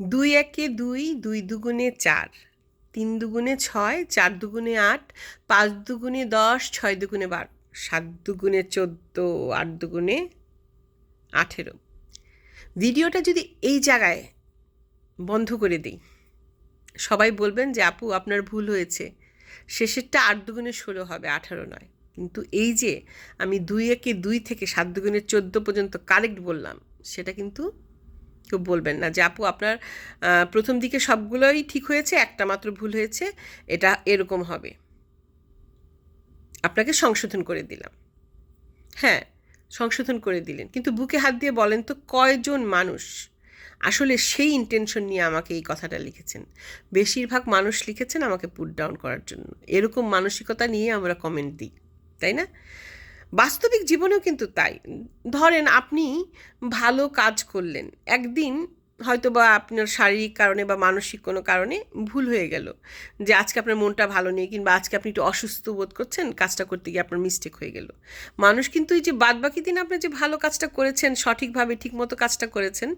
দুই একে দুই দুই দুগুণে চার, তিন দুগুণে ছয়, চার দুগুণে আট, পাঁচ দুগুণে দশ, ছয় দুগুণে বারো, সাত দুগুণে চোদ্দ, আট দুগুণে আঠেরো। ভিডিওটা যদি এই জায়গায় বন্ধ করে দিই, সবাই বলবেন যে, আপু, আপনার ভুল হয়েছে। শেষেরটা আট দুগুণে ষোলো হবে, আঠারো নয়। কিন্তু এই যে আমি দুই একে দুই থেকে সাত দুগুণে চোদ্দ পর্যন্ত কারেক্ট বললাম, সেটা কিন্তু কেউ বলবেন না যে, আপু, আপনার প্রথম দিকে সবগুলোই ঠিক হয়েছে, একটা মাত্র ভুল হয়েছে, এটা এরকম হবে। আপনাকে সংশোধন করে দিলাম। হ্যাঁ সংশোধন করে দিলেন। কিন্তু বুকে হাত দিয়ে বলেন তো, কয়জন মানুষ? আসলে সেই ইন্টেনশন নিয়ে আমাকে এই কথাটা লিখেছেন। বেশিরভাগ মানুষ লিখেছেন আমাকে পুট ডাউন করার জন্য। এরকম মানসিকতা নিয়ে আমরা কমেন্ট দিই, তাই না? বাস্তবিক জীবনেও কিন্তু তাই। ধরেন আপনি ভালো কাজ করলেন, একদিন হয়তো বা আপনার শারীরিক কারণে বা মানসিক কোনো কারণে ভুল হয়ে গেল, যে আজকে আপনার মনটা ভালো নেই কিংবা আজকে আপনি একটু অসুস্থ বোধ করছেন, কাজটা করতে গিয়ে আপনার মিস্টেক হয়ে গেল। মানুষ কিন্তু এই যে বাদ বাকি দিন আপনি যে ভালো কাজটা করেছেন, সঠিকভাবে ঠিকমতো কাজটা করেছেন,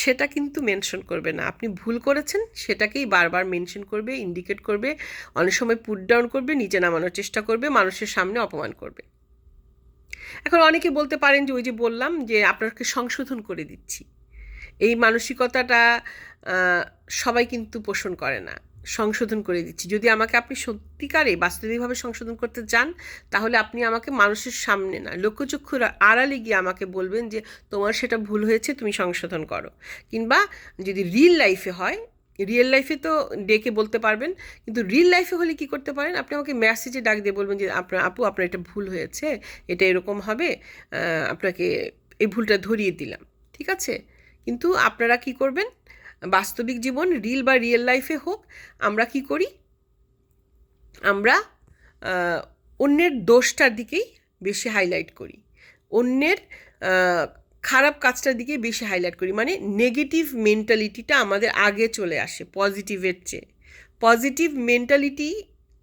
সেটা কিন্তু মেনশন করবে না। আপনি ভুল করেছেন, সেটাকেই বারবার মেনশন করবে ইন্ডিকেট করবে, অনেক সময় পুট ডাউন করবে নিচে নামানোর চেষ্টা করবে, মানুষের সামনে অপমান করবে। এখন অনেকে বলতে পারেন যে ওই যে বললাম যে আপনাকে সংশোধন করে দিচ্ছি। এই মানসিকতাটা সবাই কিন্তু পোষণ করে না। সংশোধন করে দিচ্ছি। যদি আমাকে আপনি সত্যিকারে বাস্তবিকভাবে সংশোধন করতে চান, তাহলে আপনি আমাকে মানুষের সামনে না লক্ষ্যচক্ষুর আড়ালে গিয়ে আমাকে বলবেন যে, তোমার সেটা ভুল হয়েছে, তুমি সংশোধন করো। কিংবা যদি রিল লাইফে হয় রিয়েল লাইফে তো ডেকে বলতে পারবেন, কিন্তু রিয়েল লাইফে হলে কি করতে পারেন? আপনি আমাকে মেসেজে ডাক দিয়ে বলবেন যে আপনার আপু, আপনার এটা ভুল হয়েছে, এটা এরকম হবে আপনাকে এই ভুলটা ধরিয়ে দিলাম। ঠিক আছে? কিন্তু আপনারা কি করবেন? বাস্তবিক জীবন রিল বা রিয়েল লাইফে হোক, আমরা কি করি? আমরা অন্যের দোষটার দিকেই বেশি হাইলাইট করি। অন্যের খারাপ কাজটার দিকে বেশি হাইলাইট করি। মানে নেগেটিভ মেন্টালিটিটা আমাদের আগে চলে আসে পজিটিভের চেয়ে। পজিটিভ মেন্টালিটি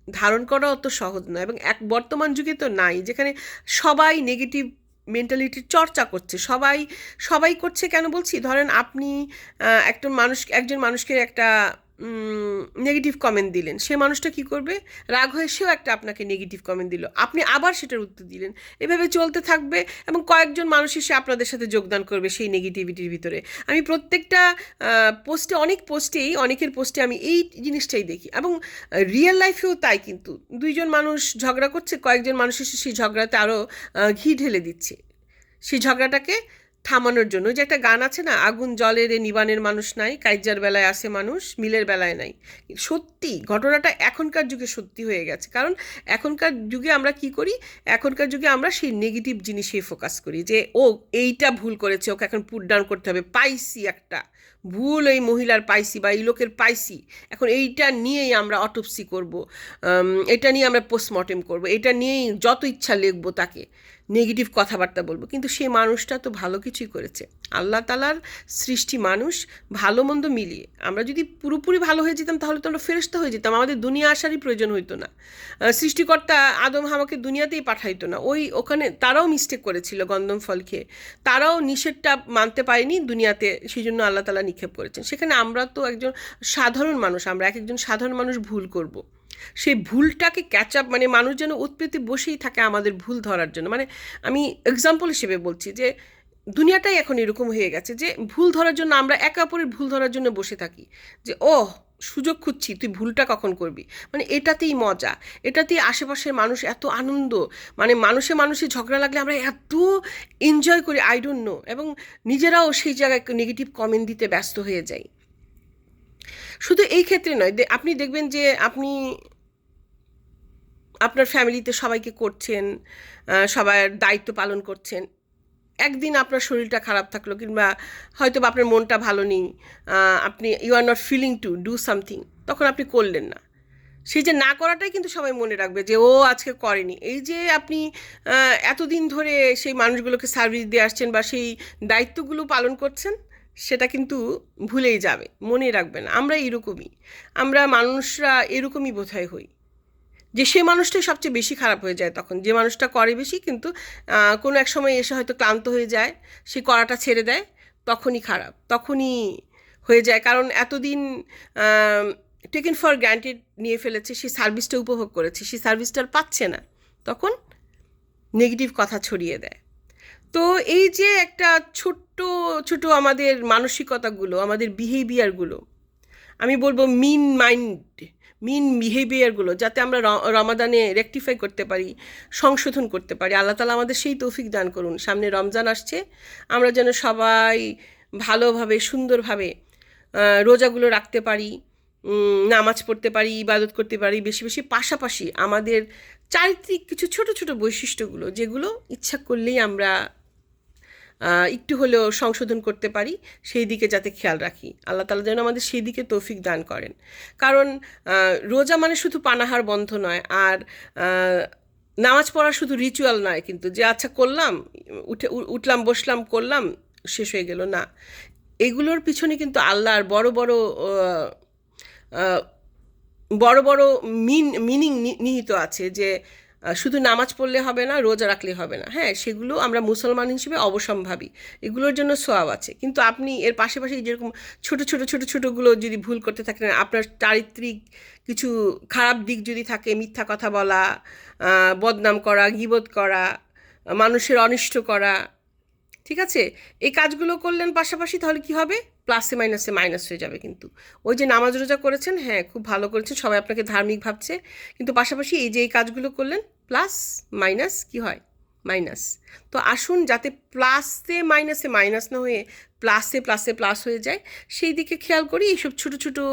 ধারণ করা অত সহজ নয় এবং এক বর্তমান যুগে তো নাই, যেখানে সবাই নেগেটিভ মেন্টালিটির চর্চা করছে। সবাই সবাই করছে কেন বলছি? ধরেন আপনি একজন মানুষ, একজন মানুষকে একটা নেগেটিভ কমেন্ট দিলেন। সে মানুষটা কি করবে? রাগ হয়ে সেও একটা আপনাকে নেগেটিভ কমেন্ট দিল। আপনি আবার সেটার উত্তর দিলেন। এভাবে চলতে থাকবে এবং কয়েকজন মানুষ এসে আপনাদের সাথে যোগদান করবে সেই নেগেটিভিটির ভিতরে। আমি প্রত্যেকটা পোস্টে অনেক পোস্টেই অনেকের পোস্টে আমি এই জিনিসটাই দেখি। এবং রিয়েল লাইফেও তাই কিন্তু। দুইজন মানুষ ঝগড়া করছে, কয়েকজন মানুষ এসে সেই ঝগড়াতে আরও ঘি ঢেলে দিচ্ছে। সেই ঝগড়াটাকে থামানোর জন্য। যে একটা গান আছে না, আগুন জলের এ নিবানের মানুষ নাই, কাইজার বেলায় আসে মানুষ, মিলের বেলায় নাই। সত্যি, ঘটনাটা এখনকার যুগে সত্যি হয়ে গেছে। কারণ এখনকার যুগে আমরা কি করি? এখনকার যুগে আমরা সেই নেগেটিভ জিনিসে ফোকাস করি যে, ও এইটা ভুল করেছে, ওকে এখন পুট ডাউন করতে হবে। পাইসি একটা। ভুল এই মহিলার পাইসি বা এই লোকের পাইসি এখন এইটা নিয়েই আমরা অটোপসি করব এটা নিয়ে আমরা পোস্টমর্টেম করব, এটা নিয়েই যত ইচ্ছা লিখব তাকে নেগেটিভ কথাবার্তা বলব, কিন্তু সেই মানুষটা তো ভালো কিছুই করেছে। আল্লাহ তালার সৃষ্টি মানুষ, ভালো মন্দ মিলিয়ে। আমরা যদি পুরোপুরি ভালো হয়ে যেতাম তাহলে তো আমরা ফেরস্তা হয়ে যেতাম, আমাদের দুনিয়া আসারই প্রয়োজন হইতো না। সৃষ্টিকর্তা আদম হাওয়াকে দুনিয়াতেই পাঠাইতো না, ওই ওখানে তারাও মিস্টেক করেছিল গন্ধম ফল খেয়ে তারাও নিষেধটা মানতে পারেনি দুনিয়াতে সেই জন্য আল্লাহ তালা নিক্ষেপ করেছেন। সেখানে আমরা তো একজন সাধারণ মানুষ, আমরা এক একজন সাধারণ মানুষ ভুল করব। সেই ভুলটাকে ক্যাচ আপ মানে মানুষ যেন উৎপ্রীতি বসেই থাকে আমাদের ভুল ধরার জন্য। মানে আমি এক্সাম্পল হিসেবে বলছি যে, দুনিয়াটাই এখন এরকম হয়ে গেছে যে, ভুল ধরার জন্য আমরা একে অপরের ভুল ধরার জন্য বসে থাকি। যে ও সুযোগ খুঁজছি, তুই ভুলটা কখন করবি? মানে এটাতেই মজা। এটাতেই আশেপাশের মানুষ এত আনন্দ। মানে মানুষে মানুষে ঝগড়া লাগলে আমরা এত এনজয় করি আই ডোন্ট নো এবং নিজেরাও সেই জায়গায় নেগেটিভ কমেন্ট দিতে ব্যস্ত হয়ে যাই। শুধু এই ক্ষেত্রে নয় আপনি দেখবেন যে আপনি আপনার ফ্যামিলিতে সবাইকে করছেন সবার দায়িত্ব পালন করছেন। একদিন আপনার শরীরটা খারাপ থাকল কিংবা হয়তো বা আপনার মনটা ভালো নেই আপনি you are not feeling to do something তখন আপনি করলেন না। সেই যে না করাটাই কিন্তু সবাই মনে রাখবে যে, ও আজকে করেনি। এই যে আপনি এতদিন ধরে সেই মানুষগুলোকে সার্ভিস দিয়ে আসছেন বা সেই দায়িত্বগুলো পালন করছেন, সেটা কিন্তু ভুলেই যাবে, মনে রাখবেন। আমরা এরকমই, আমরা মানুষরা এরকমই বোধহয় হই। যে সে মানুষটাই সবচেয়ে বেশি খারাপ হয়ে যায় তখন। যে মানুষটা করে বেশি কিন্তু কোনো এক সময় এসে হয়তো ক্লান্ত হয়ে যায়, সে করাটা ছেড়ে দেয়, তখনই খারাপ, তখনই হয়ে যায়। কারণ এতদিন টেকেন ফর গ্রান্টেড নিয়ে ফেলেছে, সে সার্ভিসটা উপভোগ করেছে সেই সার্ভিসটা আর পাচ্ছে না। তখন নেগেটিভ কথা ছড়িয়ে দেয়। তো এই যে একটা ছোট্ট, ছোট আমাদের মানসিকতাগুলো, আমাদের বিহেভিয়ারগুলো আমি বলব মিন মাইন্ড মিন বিহেভিয়ারগুলো যাতে আমরা রমাদানে রেকটিফাই করতে পারি, সংশোধন করতে পারি। আল্লাহ তালা আমাদের সেই তৌফিক দান করুন। সামনে রমজান আসছে, আমরা যেন সবাই ভালোভাবে, সুন্দরভাবে রোজাগুলো রাখতে পারি নামাজ পড়তে পারি, ইবাদত করতে পারি। বেশি বেশি পাশাপাশি আমাদের চারিত্রিক কিছু ছোট ছোট বৈশিষ্ট্যগুলো, যেগুলো ইচ্ছা করলেই আমরা একটু হলেও সংশোধন করতে পারি, সেই দিকে যাতে খেয়াল রাখি। আল্লাহ তালা যেন আমাদের সেই দিকে তৌফিক দান করেন। কারণ রোজা মানে শুধু পানাহার বন্ধ নয়, আর নামাজ পড়া শুধু রিচুয়াল নয় কিন্তু, যে আচ্ছা করলাম, উঠে উঠলাম, বসলাম, করলাম, শেষ হয়ে গেল, না। এগুলোর পিছনে কিন্তু আল্লাহর বড় বড় বড় বড় মিন মিনিং নিহিত আছে যে শুধু নামাজ পড়লে হবে না, রোজা রাখলে হবে না। হ্যাঁ সেগুলো আমরা মুসলমান হিসেবে অবসম্ভাবী। এগুলোর জন্য সোয়াব আছে। কিন্তু আপনি এর পাশাপাশি যেরকম ছোট ছোট ছোট, ছোটোগুলো যদি ভুল করতে থাকেন, আপনার চারিত্রিক কিছু খারাপ দিক যদি থাকে, মিথ্যা কথা বলা বদনাম করা, গিবত করা, মানুষের অনিষ্ট করা, ঠিক আছে? এই কাজগুলো করলেন পাশাপাশি তাহলে কি হবে? প্লাসে, মাইনাসে, মাইনাস হয়ে যাবে কিন্তু। ওই যে নামাজ রোজা করেছেন হ্যাঁ খুব ভালো করেছেন, সবাই আপনাকে ধার্মিক ভাবছে। কিন্তু পাশাপাশি এই যে এই কাজগুলো করলেন প্লাস মাইনাস কি হয়? মাইনাস তো আসুন যাতে প্লাসে মাইনাসে মাইনাস না হয়ে প্লাসে প্লাসে প্লাস হয়ে যায়, সেই দিকে খেয়াল করি এইসব ছোটো ছোটো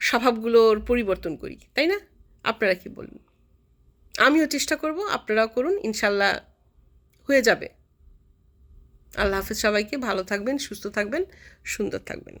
স্বভাবগুলোর পরিবর্তন করি, তাই না? আপনারা কি বলুন? আমিও চেষ্টা করব, আপনারাও করুন, ইনশাল্লাহ হয়ে যাবে। আল্লাহ হাফেজ সবাইকে, ভালো থাকবেন, সুস্থ থাকবেন, সুন্দর থাকবেন।